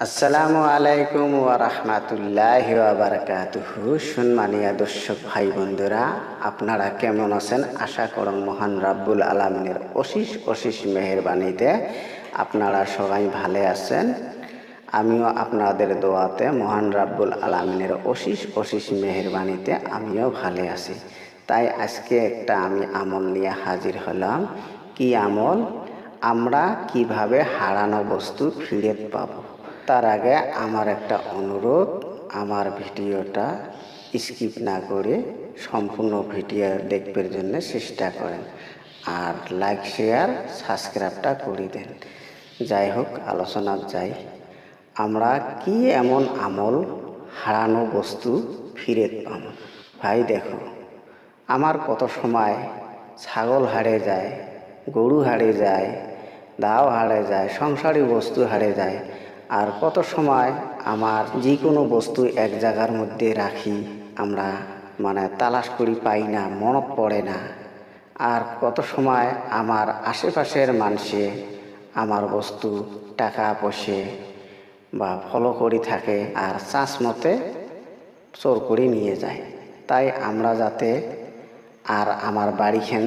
আসসালামু আলাইকুম রাহমাতুল্লাহি ওয়া বারাকাতুহু। সম্মানীয় দর্শক ভাই বন্ধুরা, আপনারা কেমন আছেন? আশা করং মহান রাব্বুল আলামিনের অশিস অশিস মেহেরবানিতে আপনারা সবাই ভালো আছেন। আমিও আপনাদের দোয়াতে মহান রাব্বুল আলামিনের অশিস অশিস মেহেরবানিতে আমিও ভালো আছি। তাই আজকে একটা আমি আমল নিয়ে হাজির হলাম। কি আমল? আমরা কীভাবে হারানো বস্তু ফিরে পাবো? তার আগে আমার একটা অনুরোধ, আমার ভিডিওটা স্কিপ না করে সম্পূর্ণ ভিডিও দেখবার জন্য চেষ্টা করেন আর লাইক শেয়ার সাবস্ক্রাইবটা করে দেন। যাই হোক আলোচনা যাই। আমরা কি এমন আমল, হারানো বস্তু ফিরে পাম ভাই দেখো, আমার কত সময় ছাগল হারে যায়, গরু হারে যায়, দাও হারে যায়, সংসারী বস্তু হারে যায় আর কত সময় আমার যে কোনো বস্তু এক জায়গার মধ্যে রাখি, আমরা মানে তালাশ করি, পাই না, মনত পড়ে না। আর কত সময় আমার আশেপাশের মানুষে আমার বস্তু, টাকা, পয়সে বা ফলো করি থাকে আর চাষ মতে চোর করে নিয়ে যায়। তাই আমরা যাতে আর আমার বাড়িখান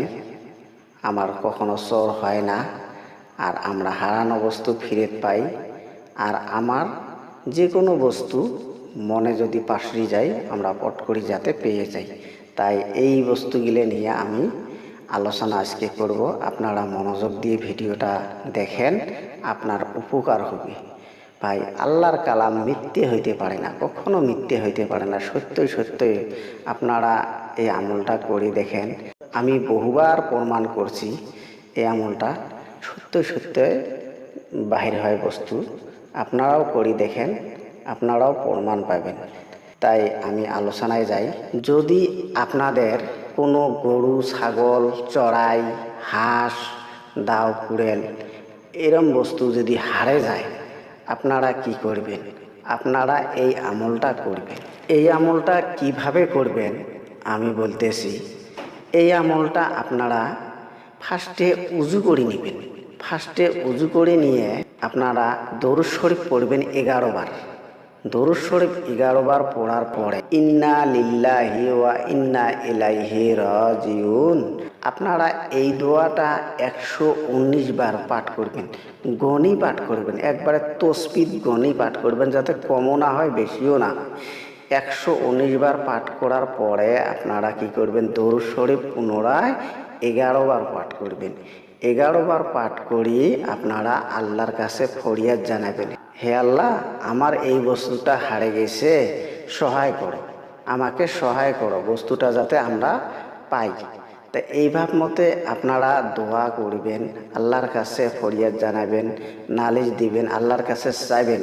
আমার কখনো চোর হয় না, আর আমরা হারানো বস্তু ফিরে পাই আর আমার যে কোনো বস্তু মনে যদি পাশরি যায়, আমরা পট করি যাতে পেয়ে যাই। তাই এই বস্তুগুলো নিয়ে আমি আলোচনা আজকে করব। আপনারা মনোযোগ দিয়ে ভিডিওটা দেখেন, আপনার উপকার হবে। ভাই, আল্লাহর কালাম মিথ্যে হইতে পারে না, কখনো মিথ্যে হইতে পারে না। সত্যই সত্যই আপনারা এই আমলটা করে দেখেন। আমি বহুবার প্রমাণ করছি এই আমলটা। সত্যই সত্যই বাহির হয় বস্তু। আপনারাও করি দেখেন, আপনারাও প্রমাণ পাবেন। তাই আমি আলোচনায় যাই, যদি আপনাদের কোনো গরু, ছাগল, চড়াই, হাঁস, দাও, কুড়েল এরম বস্তু যদি হারে যায়, আপনারা কি করবেন? আপনারা এই আমলটা করবেন। এই আমলটা কীভাবে করবেন? আমি বলতেছি, এই আমলটা আপনারা ফার্স্টে উজু করে নেবেন। ফার্স্টে উজু করে নিয়ে আপনারা দরুদ শরীফ পড়বেন এগারো বার। দরুদ শরীফ এগারো বার পড়ার পরে ইন্না লিল্লাহি ওয়া ইন্না ইলাইহি রাজিউন। আপনারা এই দোয়াটা একশো উনিশ বার পাঠ করবেন, গণি পাঠ করবেন, একবারে তসপিদ গণি পাঠ করবেন যাতে কমও না হয়, বেশিও না একশো উনিশ বার পাঠ করার পরে আপনারা কি করবেন দরুদ শরীফ পুনরায় এগারো বার পাঠ করবেন। এগারো বার পাঠ করিয়ে আপনারা আল্লাহর কাছে ফরিয়াদ জানাবেন। হে আল্লাহ, আমার এই বস্তুটা হারে গেছে, সহায় করো। আমাকে সহায় করো, বস্তুটা যাতে আমরা পাই। তা এইভাব মতে আপনারা দোয়া করবেন, আল্লাহর কাছে ফরিয়াদ জানাবেন, নালিশ দিবেন, আল্লাহর কাছে চাইবেন।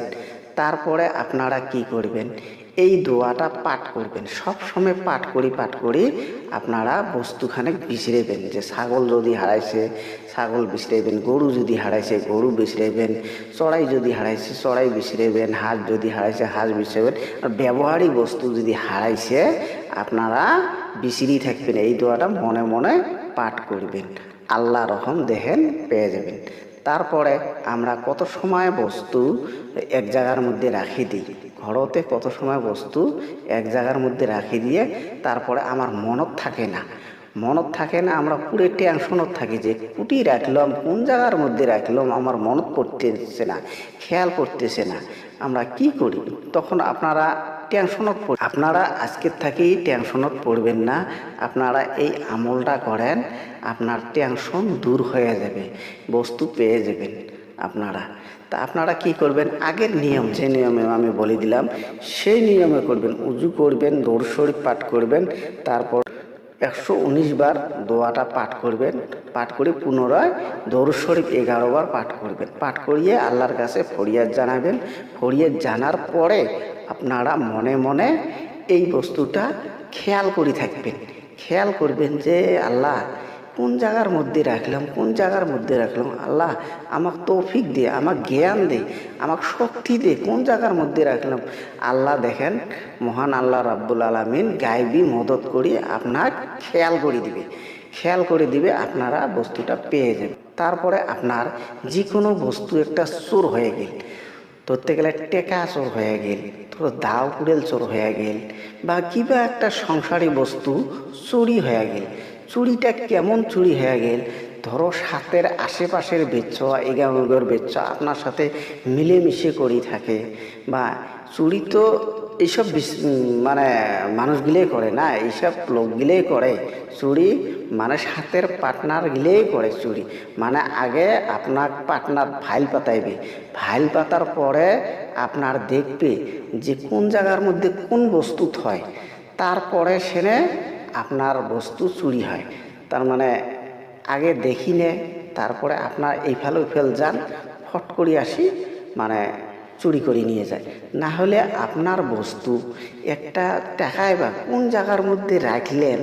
তারপরে আপনারা কি করবেন? এই দোয়াটা পাঠ করবেন। সব সময় পাঠ করি পাঠ করি, আপনারা বস্তুখানে বিছড়েবেন যে ছাগল যদি হারাইছে, ছাগল বিছড়েবেন গরু যদি হারাইছে, গরু বিছড়েবেন চড়াই যদি হারাইছে, চড়াই বিছড়েবেন হাঁস যদি হারাইছে, হাঁস বিছড়েবেন আর ব্যবহারিক বস্তু যদি হারাইছে, আপনারা বিছড়ি থাকবেন। এই দোয়াটা মনে মনে পাঠ করবেন। আল্লাহ রহম দেখেন পেয়ে যাবেন। তারপরে আমরা কত সময় বস্তু এক জায়গার মধ্যে রাখি দিই? ঘরতে কত সময় বস্তু এক জায়গার মধ্যে রাখি দিয়ে তারপরে আমার মনত থাকে না। মনত থাকে না, আমরা পুরো টেনশনত থাকি যে কুটি রাখলাম, কোন জায়গার মধ্যে রাখলাম, আমার মনত পড়তেছে না, খেয়াল করতেছে না। আমরা কি করি? তখন আপনারা টেনশনত পড়, আপনারা আজকের থেকেই টেনশনত পড়বেন না, আপনারা এই আমলটা করেন, আপনার টেনশন দূর হয়ে যাবে, বস্তু পেয়ে যাবেন। আপনারা। তা আপনারা কি করবেন? আগের নিয়ম, যে নিয়মে আমি বলে দিলাম, সেই নিয়মে করবেন। উজু করবেন দৌড় শরীফ পাঠ করবেন, তারপর একশো উনিশ বার দোয়াটা পাঠ করবেন। পাঠ করে পুনরায় দৌড় শরীফ এগারো বার পাঠ করবেন। পাঠ করিয়ে আল্লাহর কাছে ফরিয়াদ জানাবেন। ফরিয়াদ জানার পরে আপনারা মনে মনে এই বস্তুটা খেয়াল করে থাকবেন। খেয়াল করবেন যে আল্লাহ কোন জায়গার মধ্যে রাখলাম, কোন জায়গার মধ্যে রাখলাম? আল্লাহ আমাকে তৌফিক দে, আমাকে জ্ঞান দে, আমাকে শক্তি দে, কোন জায়গার মধ্যে রাখলাম? আল্লাহ দেখেন, মহান আল্লাহ রাব্বুল আলমিন গায়েবী মদত করি আপনার খেয়াল করে দিবে। খেয়াল করে দিবে আপনারা বস্তুটা পেয়ে যাবেন। তারপরে আপনার যে কোনো বস্তু একটা চোর হয়ে গেল, ধরতে গেলে টেকা চোর হয়ে গেল তোর দাও কুড়েল চোর হয়ে গেল, বা কিবা একটা সংসারী বস্তু চুরি হয়ে গেল চুরিটা কেমন চুরি হয়ে গেল? ধরো সাতের আশেপাশের বেচ্চ এগারোগর বেচ্চ আপনার সাথে মিলেমিশে করি থাকে। বা চুরি তো এইসব মানে মানুষগুলোই করে না এইসব লোকগুলোই করে। চুরি মানে সাথের পার্টনার গিলেই করে চুরি মানে আগে আপনার পার্টনার ফাইল পাতাইবে। ফাইল পাতার পরে আপনার দেখবে যে কোন জায়গার মধ্যে কোন বস্তু হয়। তারপরে সেনে আপনার বস্তু চুরি হয়। তার মানে আগে দেখি নে, তারপরে আপনার এই ফেল ফেল যান, ফট করে আসি মানে চুরি করে নিয়ে যায়। না হলে আপনার বস্তু একটা টাকায় বা কোন জায়গার মধ্যে রাখলেন,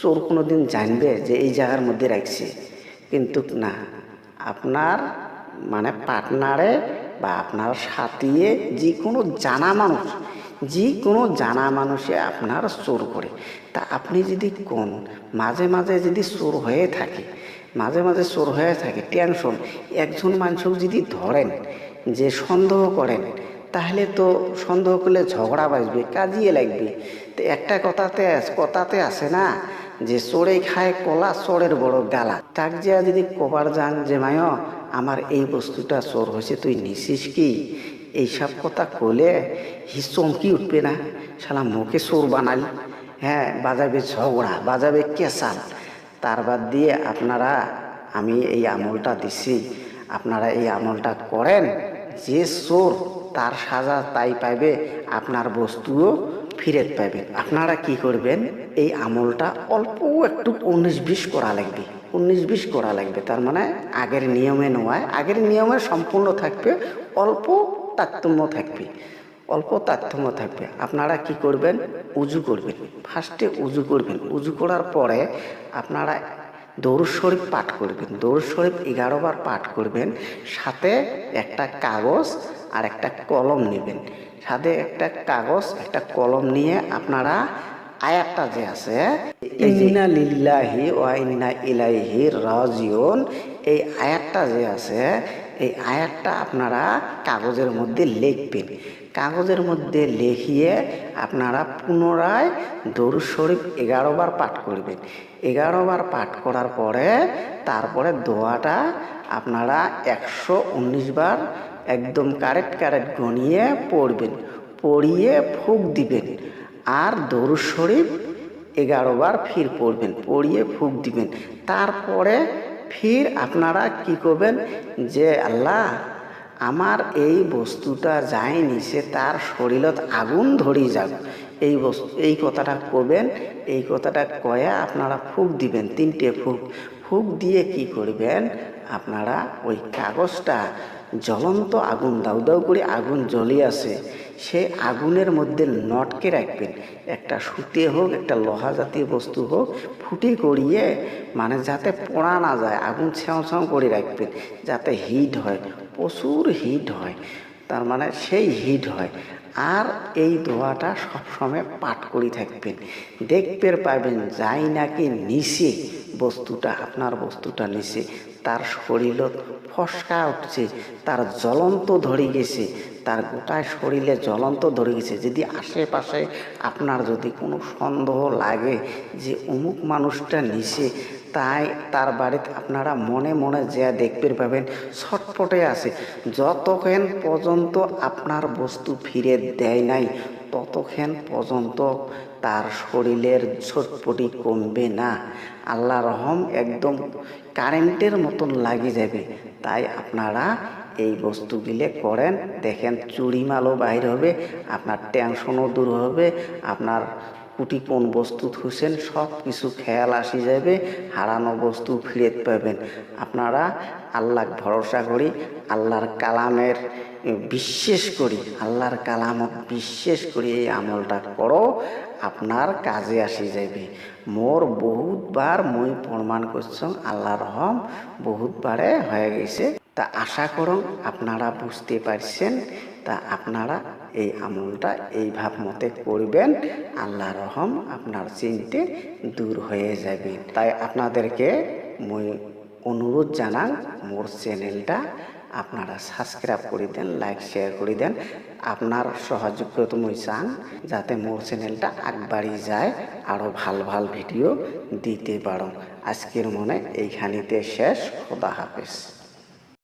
চোর কোনো দিন জানবে যে এই জায়গার মধ্যে রাখছে। কিন্তু না, আপনার মানে পার্টনারে বা আপনার সাথিয়ে যে কোনো জানা মানুষ যে কোনো জানা মানুষে আপনার চোর করে। তা আপনি যদি কোন, মাঝে মাঝে যদি চোর হয়ে থাকে, মাঝে মাঝে চোর হয়ে থাকে, টেনশন, একজন মানুষকে যদি ধরেন, যে সন্দেহ করেন, তাহলে তো সন্দেহ করলে ঝগড়া বাজবে, কাজিয়ে লাগবে। তো একটা কথাতে কথাতে আছে না যে চোরে খায় কলা চোরের বড় গালা। তাক যে যদি কবার যান যে, মায়, আমার এই বস্তুটা চোর হয়েছে, তুই নিছিস কি? এইসব কথা কলে হি চমকি উঠবে না। শালা মুখে চোর বানালি। হ্যাঁ বাজাবে ঝগড়া, বাজাবে কেসাল তার বাদ দিয়ে আপনারা, আমি এই আমলটা দিছি। আপনারা এই আমলটা করেন, যে চোর তার সাজা তাই পাইবে, আপনার বস্তুও ফিরত পাইবেন আপনারা কি করবেন? এই আমলটা অল্প একটু উনিশ বিশ করা লাগবে, উনিশ বিশ করা লাগবে। তার মানে আগের নিয়মে নয়, আগের নিয়মে সম্পূর্ণ থাকবে, অল্প তারতম্য থাকবে। অল্প তারতম্য থাকবে। আপনারা কি করবেন? উজু করবেন। ফার্স্টে উজু করবেন। উজু করার পরে আপনারা দৌড় শরীফ পাঠ করবেন। দৌড় শরীফ এগারো বার পাঠ করবেন। সাথে একটা কাগজ আর একটা কলম নেবেন। সাথে একটা কাগজ, একটা কলম নিয়ে আপনারা আয়াতটা যে আছে, ইন্না লিল্লাহি ওয়া ইন্না ইলাইহি রাজিউন, এই আয়াতটা যে আছে এই আয়াতটা আপনারা কাগজের মধ্যে লিখবেন। কাগজের মধ্যে লিখিয়ে আপনারা পুনরায় দরুদ শরীফ এগারো বার পাঠ করবেন। এগারো বার পাঠ করার পরে তারপরে দোয়াটা আপনারা একশো উনিশ বার একদম কারেক্ট কারেক্ট গনিয়ে পড়বেন, পড়িয়ে ফুক দিবেন। আর দরুদ শরীফ এগারো বার ফির পড়বেন, পড়িয়ে ফুক দিবেন। তারপরে ফির আপনারা কি করবেন? যে আল্লাহ, আমার এই বস্তুটা যাই নিছে তার শরীরত আগুন ধরি যাক। এই বস্তু, এই কথাটা কবেন এই কথাটা কয়া আপনারা ফুক দিবেন, তিনটে ফুক। ফুক দিয়ে কি করবেন? আপনারা ওই কাগজটা জ্বলন্ত আগুন দাউ দাউ করে আগুন জ্বলি আছে সে আগুনের মধ্যে নটকে রাখবেন। একটা সুতে হোক, একটা লোহা জাতীয় বস্তু হোক, ফুটে করিয়ে মানে যাতে পোড়া না যায়, আগুন ছেঁও ছেঁও করে রাখবেন, যাতে হিট হয়, প্রচুর হিট হয়, তার মানে সেই হিট হয়। আর এই দোয়াটা সবসময় পাঠ করি থাকবেন। দেখতে পাবেন, যাই নাকি নিচে বস্তুটা, আপনার বস্তুটা নিচে তার শরীরত ফসকা উঠছে, তার জ্বলন্ত ধরে গেছে, তার গোটায় শরীরে জ্বলন্ত ধরে গেছে। যদি আশেপাশে আপনার যদি কোনো সন্দেহ লাগে যে অমুক মানুষটা নিছে, তাই তার বাড়িতে আপনারা মনে মনে যা দেখতে পাবেন, ছটপটে আছে। যতক্ষণ পর্যন্ত আপনার বস্তু ফিরে দেয় নাই, ততক্ষণ পর্যন্ত তার শরীরের ছটপটি কমবে না। আল্লাহ রহম একদম কারেন্টের মতন লাগি যাবে। তাই আপনারা এই বস্তুগুলি করেন। দেখেন চুরি মালও বাইর হবে, আপনার টেনশনও দূর হবে, আপনার কুটি কোন বস্তু থুসেন সব কিছু খেয়াল আসি যাবে, হারানো বস্তু ফিরে পাবেন। আপনারা আল্লাহ ভরসা করি, আল্লাহর কালামের বিশ্বাস করি, আল্লাহর কালামত বিশ্বাস করি, এই আমলটা করো। আপনার কাজে আসি যাবে মোর বহুতবার মই প্রমাণ করছং, আল্লাহ রহম বহুতবারে হয়ে গেছে। তা আশা করুন আপনারা বুঝতে পারছেন, তা আপনারা এই আমলটা এই ভাব মতে করবেন, আল্লাহ রহম আপনার চিনতে দূর হয়ে যাবে। তাই আপনাদেরকে মই অনুরোধ জানান মোর চ্যানেলটা আপনারা সাবস্ক্রাইব করে দেন লাইক শেয়ার করে দেন। আপনার সহযোগ্য মই চান, যাতে মোর চ্যানেলটা আগবাড়ি যায় আরও ভালো ভালো ভিডিও দিতে পারো। আজকের মনে এইখানিতে শেষ, খোদা হাফেজ।